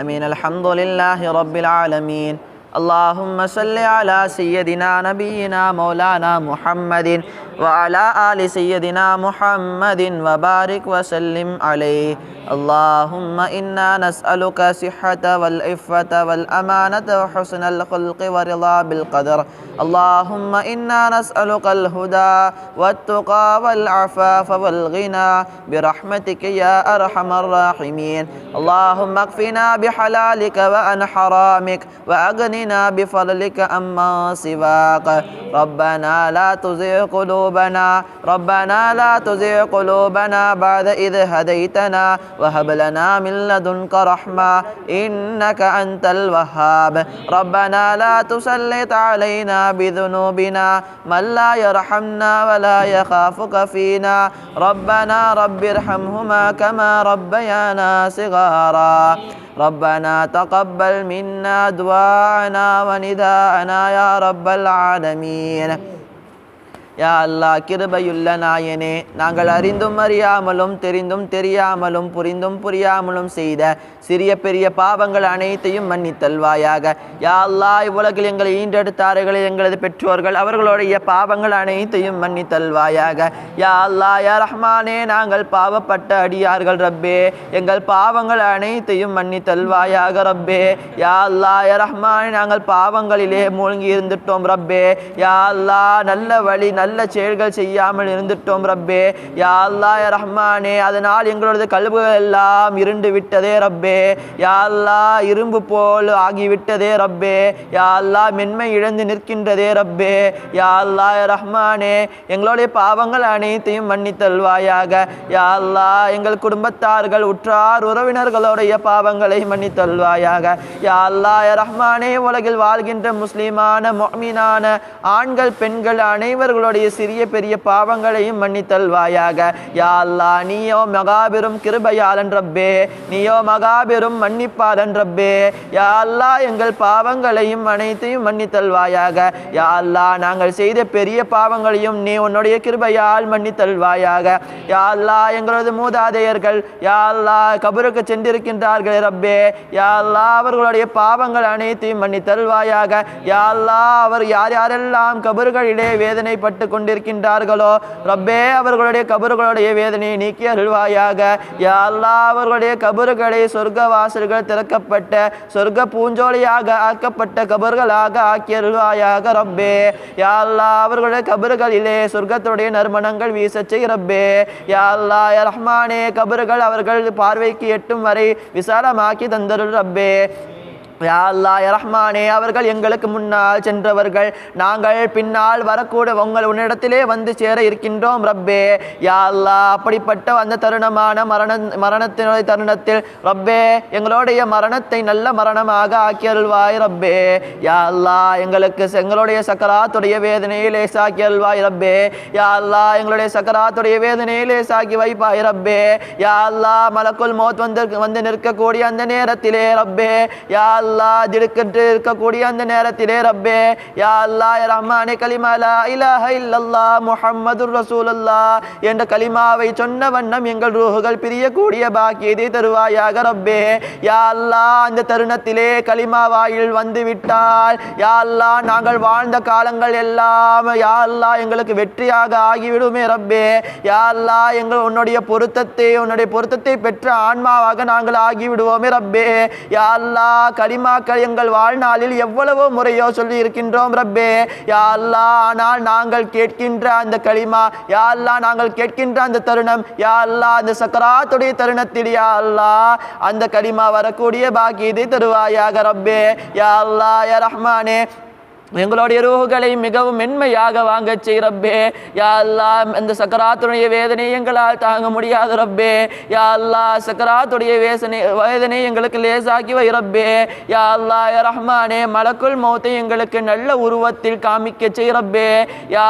آمين. الحمد لله رب العالمين. اللهم صل على سيدنا نبينا مولانا محمد وعلى آل سيدنا محمد وبارك وسلم عليه. اللهم إنا نسألك صحه والعفة والأمانة وحسن الخلق ورضا بالقدر. اللهم إنا نسألك الهدى والتقى والعفاف والغنى برحمتك يا أرحم الراحمين. اللهم اكفنا بحلالك وعن حرامك واغننا بفضلك عما سواك. ربنا لا تزغ قلوبنا ربنا لا تزغ قلوبنا بعد إذ هديتنا وهب لنا من لدنك رحمة إنك أنت الوهاب. ربنا لا تسلط علينا بذنوبنا من لا يرحمنا ولا يخافك فينا. ربنا رب ارحمهما كما ربيانا صغارا. ربنا تقبل منا دعاءنا ونداءنا يا رب العالمين. யா அல்லா கிருபையுள்ள நாயனே நாங்கள் அறிந்தும் அறியாமலும் தெரிந்தும் தெரியாமலும் புரிந்தும் புரியாமலும் செய்த சிறிய பெரிய பாவங்கள் அனைத்தையும் மன்னித்தல்வாயாக. யா அல்லா இவ்வுலகில் எங்களை ஈண்டெடுத்தார்கள் எங்களது பெற்றோர்கள் அவர்களுடைய பாவங்கள் அனைத்தையும் மன்னித்தல்வாயாக. யா அல்லா யா ரஹ்மானே நாங்கள் பாவப்பட்ட அடியார்கள் ரப்பே. எங்கள் பாவங்கள் அனைத்தையும் மன்னித்தல்வாயாக ரப்பே. யா அல்லா யா ரஹ்மானே நாங்கள் பாவங்களிலே மூழ்கி இருந்துட்டோம் ரப்பே. யா அல்லா நல்ல வழி நல்ல செயல்கள் செய்யாமல் இருந்துட்டோம் ரப்பே. யா ரஹ்மானே அதனால் எங்களோட கல்புகள் எல்லாம் இருண்டு விட்டதே ரப்பே. யா இரும்பு போல் ஆகிவிட்டதே ரப்பே. யா மென்மை இழந்து நிற்கின்றதே ரப்பே. யா ரஹ்மானே எங்களுடைய பாவங்கள் அனைத்தையும் மன்னித்தல்வாயாக. யா அல்லாஹ் எங்கள் குடும்பத்தார்கள் உற்றார் உறவினர்களுடைய பாவங்களை மன்னித்தல்வாயாக. யா ரஹ்மானே உலகில் வாழ்கின்ற முஸ்லீமான மொமீனான ஆண்கள் பெண்கள் அனைவர்களுடைய சிறிய பெரிய பாவங்களையும் மன்னித்தல்வாயாக. யா அல்லாஹ் நீயோ மகாபெரும் கிருபையாளன் ரப்பே. நீயோ மகாபெரும் மன்னிப்பாளன் ரப்பே. யா எங்கள் பாவங்களையும் அனைத்தையும் மன்னித்தல்வாயாக. யா அல்லாஹ் நாங்கள் செய்த பெரிய பாவங்களையும் நீ உன்னுடைய கிருபையால் மன்னித்தல்வாயாக. யா அல்லாஹ் எங்களது மூதாதையர்கள் யா அல்லாஹ் கபருக்கு சென்றிருக்கின்றார்கள் ரப்பே. யா அவர்களுடைய பாவங்கள் அனைத்தையும் மன்னித்தல்வாயாக. யா அல்லாஹ் அவர் யார் யாரெல்லாம் கபறுகளிலே வேதனைப்பட்டு கொண்டிருக்கின்றார்களோ ரப்பே அவர்களுடைய கபறுகளுடைய வேதனையை நீக்கி அருள்வாயாக. எல்லா அவர்களுடைய கபறுகளை சொர்க்க வாசல்கள் திறக்கப்பட்ட சொர்க்க பூஞ்சோலியாக ஆக்கப்பட்ட கபர்களாக ஆக்கி அருள்வாயாக ரப்பே. யா அவர்களுடைய கபறுகளிலே சொர்க்கத்துடைய நறுமணங்கள் வீச செய் ரப்பே. யா ரஹ்மானே கபறுகள் அவர்கள் பார்வைக்கு எட்டும் வரை விசாலமாக்கி தந்தருள் ரப்பே. யா அல்லாஹ் ரஹ்மானே அவர்கள் எங்களுக்கு முன்னால் சென்றவர்கள். நாங்கள் பின்னால் வரக்கூட உங்கள் உன்னிடத்திலே வந்து சேர இருக்கின்றோம் ரப்பே. யா அப்படிப்பட்ட அந்த தருணமான மரண மரணத்தினுடைய தருணத்தில் ரப்பே எங்களுடைய மரணத்தை நல்ல மரணமாக ஆக்கி அருள்வாய் ரப்பே. யா எங்களுக்கு எங்களுடைய சக்கராத்துடைய வேதனையை லேசாக்கி அருள்வாய் ரப்பே. யா எங்களுடைய சக்கராத்துடைய வேதனையை லேசாக்கி வைப்பாய் ரப்பே. யா மலக்குள் மோத் வந்து வந்து நிற்கக்கூடிய அந்த நேரத்திலே ரப்பே. யா அல்லா திடுக்கென்று இருக்கக்கூடிய அந்த நேரத்திலே ரப்பே யா அல்லா யா ரஹ்மானே கலிமாலா இலாஹ இல்லல்லாஹ் முஹம்மதுர் ரசூலுல்லாஹ் என்ற கலிமாவை சொன்ன வண்ணம் எங்கள் ரூஹுகள் பிரியக்கூடிய பாக்கியதை தருவாயாக ரப்பே. யா அல்லா அந்த தருணத்திலே கலிமா வாயில் வந்து விட்டால் யா அல்லா நாங்கள் வாழ்ந்த காலங்கள் எல்லாம் யா அல்லா எங்களுக்கு வெற்றியாக ஆகிவிடுமே ரப்பே. யா அல்லா எங்கள் உன்னுடைய பொருத்தத்தை உன்னுடைய பொருத்தத்தை பெற்ற ஆன்மாவாக நாங்கள் ஆகிவிடுவோமே ரப்பே. யா அல்லா கலிமா கலிமாக்கள் எங்கள் வாழ்நாளில் எவ்வளவோ முறையோ சொல்லி இருக்கின்றோம் ரப்பே. யா அல்லாஹ் ஆனால் நாங்கள் கேட்கின்ற அந்த களிமா யா நாங்கள் கேட்கின்ற அந்த தருணம் யா அந்த சக்கராத்துடைய தருணத்தில் யாழ்லா அல்லாஹ் அந்த களிமா வரக்கூடிய பாக்கியத்தை தருவாயாக ரப்பே. யா அல்லாஹ் யா ரஹ்மானே. எங்களுடைய ரூஹுகளை மிகவும் மென்மையாக வாங்கச் செய் ரப்பே. யா இந்த சக்கராத்துடைய வேதனை எங்களால் தாங்க முடியாது ரப்பே. யாழ்லா சக்கராத்துடைய வேசனை வேதனை எங்களுக்கு லேசாக்கி வை ரப்பே. யா ரஹ்மானே மலக்குள் மௌத்தை எங்களுக்கு நல்ல உருவத்தில் காமிக்க செய் ரப்பே. யா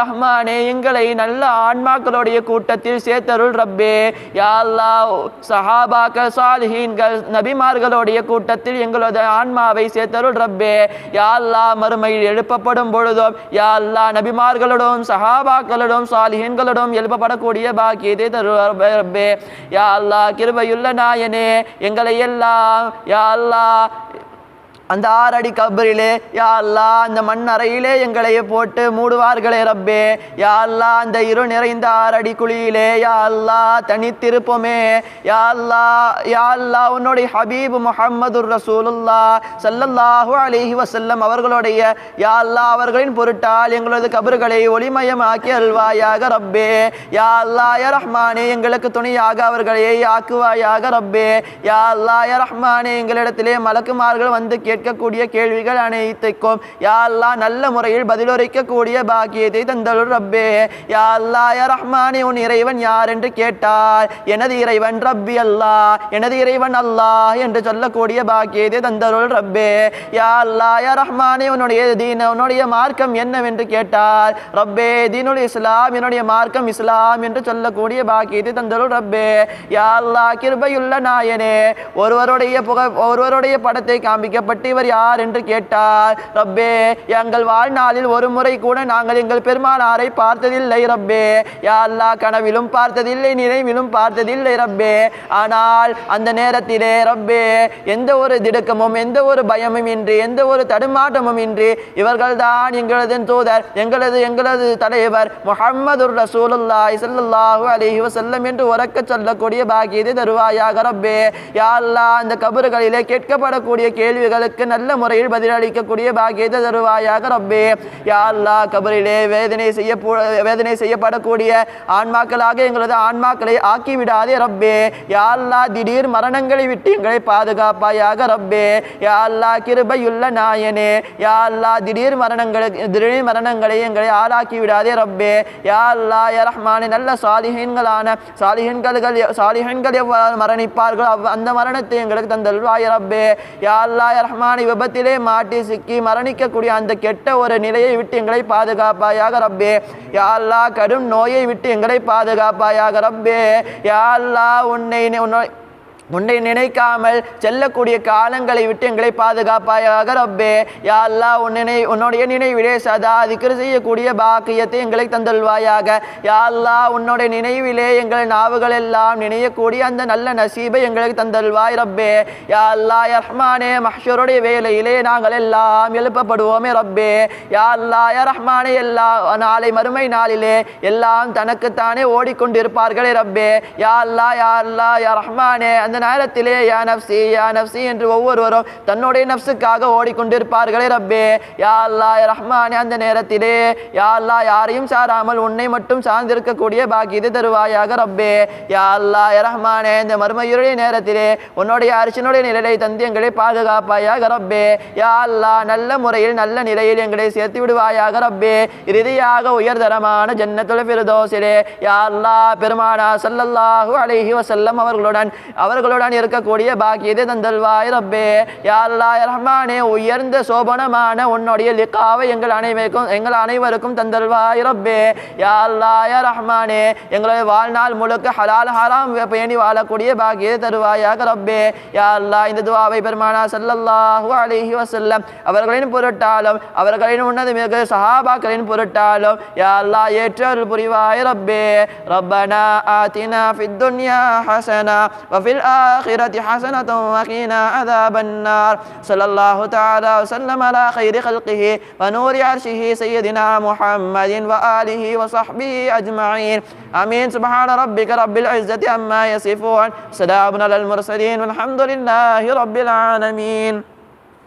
ரஹ்மானே எங்களை நல்ல ஆன்மாக்களுடைய கூட்டத்தில் சேர்த்தருள் ரப்பே. யாழ்லா சஹாபாக்கள் சாலிஹீன்கள் நபிமார்களுடைய கூட்டத்தில் எங்களது ஆன்மாவை சேர்த்தருள் ரப்பே. யாழ்லா அல்லாஹ் மறுமையில் எழுப்பப்படும் பொழுதும் யா அல்லா நபிமார்களோடும் சஹாபாக்களோடும் சாலிஹன்களோடும் எழுப்பப்படக்கூடிய பாக்கியத்தை தருவே யா அல்லா கிருபையுள்ள நாயனே எங்களை எல்லாம் யா அல்லா அந்த ஆறடி கபரிலே யா அந்த மண் அறையிலே எங்களை போட்டு மூடுவார்களே ரப்பே. யா அந்த இரு நிறைந்த ஆறடி குழியிலே யா தனித்திருப்போமே. யாழ்லா யாழ்லா யா உன்னுடைய ஹபீப் முஹம்மது ரசூலுல்லா சல்லல்லாஹு அலிஹி வசல்லம் அவர்களுடைய யாழ்லா அவர்களின் பொருட்டால் எங்களது கபர்களை ஒளிமயமாக்கி அல்வாயாக ரப்பே. யா அல்லா யா ரஹ்மானே எங்களுக்கு துணையாக அவர்களை ஆக்குவாயாக ரப்பே. யா அல்லா யா ரஹ்மானே எங்களிடத்திலே மலக்குமார்கள் வந்து கேட்டு கேட்கக்கூடிய கேள்விகள் அனைத்துக்கும் யாழ்லா நல்ல முறையில் பதிலுரைக்கக்கூடிய பாக்கியத்தை தந்தருள் ரப்பே. யாழ்லா யா ரஹ்மானே உன் இறைவன் யார் என்று கேட்டால் எனது இறைவன் ரப்பி அல்லா எனது இறைவன் அல்லாஹ் என்று சொல்லக்கூடிய பாக்கியத்தை தந்தருள் ரப்பே. யா அல்லா யா ரஹ்மானே உன்னுடைய தீன உன்னுடைய மார்க்கம் என்னவென்று கேட்டால் ரப்பே தீனுல் இஸ்லாம் என்னுடைய மார்க்கம் இஸ்லாம் என்று சொல்லக்கூடிய பாக்கியத்தை தந்தருள் ரப்பே. யா அல்லா கிருபையுள்ள நாயனே ஒருவருடைய புக ஒருவருடைய படத்தை காண்பிக்கப்பட்டு இவர் யார் என்று கேட்டார். ரப்பே எங்கள் வாழ்நாளில் ஒரு முறை கூட நாங்கள் எங்கள் பெருமானாரை பார்த்ததில்லை ரப்பே. யா கனவிலும் பார்த்ததில்லை நினைவிலும் பார்த்ததில்லை ரப்பே. ஆனால் அந்த நேரத்திலே ரப்பே எந்த ஒரு திடுக்கமும் எந்த ஒரு பயமும் இன்றி எந்த ஒரு தடுமாட்டமும் இன்றி இவர்கள்தான் எங்களது தூதர் எங்களது எங்களது தலைவர் முஹம்மது ரசூலுல்லா இசல்லாஹு அலிஹி வசல்லம் என்று உறக்க சொல்லக்கூடிய பாக்கியத்தை தருவாயாக ரப்பே. யா அந்த கபறுகளிலே கேட்கப்படக்கூடிய கேள்விகளுக்கு நல்ல முறையில் பதிலளிக்கக்கூடிய பாக்கியத்தை தருவாயாக ரப்பே. யா அல்லாஹ் கபரிலே வேதனை செய்ய வேதனை செய்யப்படக்கூடிய ஆன்மாக்களாக எங்களது ஆன்மாக்களை ஆக்கி விடாதே ரப்பே. யா திடீர் மரணங்களை விட்டு எங்களை பாதுகாப்பாயாக ரப்பே. யா அல்லாஹ் கிருபையுள்ள நாயனே. யா திடீர் மரணங்களுக்கு திடீர் மரணங்களை எங்களை ஆளாக்கி விடாதே ரப்பே. யா அல்லாஹ் யா ரஹ்மானே நல்ல சாலிஹீன்களான சாலிஹன்கள் சாலிஹன்கள் எவ்வாறு மரணிப்பார்கள் அந்த மரணத்தை எங்களுக்கு தந்தல்வாய் ரப்பே. யா அல்லாஹ் யா விபத்திலே மாட்டி சிக்கி மரணிக்கக்கூடிய அந்த கெட்ட ஒரு நிலையை விட்டு எங்களை பாதுகாப்பாயாக ரப்பே. யாழ்லா கடும் நோயை விட்டு எங்களை பாதுகாப்பாயாக ரப்பே. யாழ்லா உன்னை உன்னை உன்னை நினைக்காமல் செல்லக்கூடிய காலங்களை விட்டு எங்களை பாதுகாப்பாயாக ரப்பே. யா அல்லாஹ் உன்னுடைய நினைவிலே சதா திக்ர் செய்யக்கூடிய பாக்கியத்தை எங்களை தந்தல்வாயாக. யா உன்னுடைய நினைவிலே எங்கள் நாவுகள் எல்லாம் நினையக்கூடிய அந்த நல்ல நசீபை எங்களுக்கு தந்தல்வாய் ரப்பே. யா அல்லாஹ் ரஹ்மானே மஹ்ஷருடைய வேலையிலே நாங்கள் எல்லாம் எழுப்பப்படுவோமே ரப்பே. யா அல்லாஹ் யா ரஹ்மானே எல்லா நாளை மறுமை நாளிலே எல்லாம் தனக்குத்தானே ஓடிக்கொண்டிருப்பார்களே ரப்பே. யா அல்லாஹ் யா யா ரஹ்மானே அந்த நேரத்திலே யா நப்சி யா நப்சி என்று ஒவ்வொருவரும் தன்னுடைய நப்சுக்காக ஓடிக்கொண்டிருப்பார்களே ரப்பே. யா அல்லா ரஹ்மானே அந்த நேரத்திலே யா அல்லா யாரையும் சாராமல் உன்னை மட்டும் சார்ந்திருக்கக்கூடிய பாக்கியத்தை தருவாயாக ரப்பே. யா அல்லா ரஹ்மானே இந்த மறுமையுடைய நேரத்திலே உன்னுடைய அரிசனுடைய நிலையை தந்து எங்களை பாதுகாப்பாயாக ரப்பே. யா அல்லா நல்ல முறையில் நல்ல நிலையில் எங்களை சேர்த்து விடுவாயாக ரப்பே. இறுதியாக உயர்தரமான ஜன்னத்துல ஃபிர்தௌஸிலே யா அல்லா பெருமானா சல்லல்லாஹு அலஹி வசல்லம் அவர்களுடன் அவர்கள் உங்களுடன் இருக்கக்கூடிய பாக்கியதை தந்தல்வாய் ரப்பே. யாழ்லாய் ரஹ்மானே உயர்ந்த சோபனமான உன்னுடைய லிக்காவை எங்கள் அனைவருக்கும் எங்கள் அனைவருக்கும் தந்தல்வாய் ரப்பே. யாழ்லாய ரஹ்மானே எங்களுடைய வாழ்நாள் முழுக்க ஹலால் ஹராம் பேணி வாழக்கூடிய பாக்கியதை தருவாயாக ரப்பே. யாழ்லா இந்த துவாவை பெருமானா சல்லல்லாஹு அலிஹி வசல்லம் அவர்களின் பொருட்டாலும் அவர்களின் உன்னது மிக சஹாபாக்களின் பொருட்டாலும் யாழ்லா ஏற்றல் புரிவாய் ரப்பே. ரப்பனா ஆத்தினா ஃபித் துன்யா ஹசனா வஃபில் ஆ الآخرة حسنة وقنا عذاب النار. صلى الله تعالى وسلم على خير خلقه ونور عرشه سيدنا محمد وآله وصحبه أجمعين. آمين. سبحان ربك رب العزة عما يصفون. سلام على المرسلين والحمد لله رب العالمين.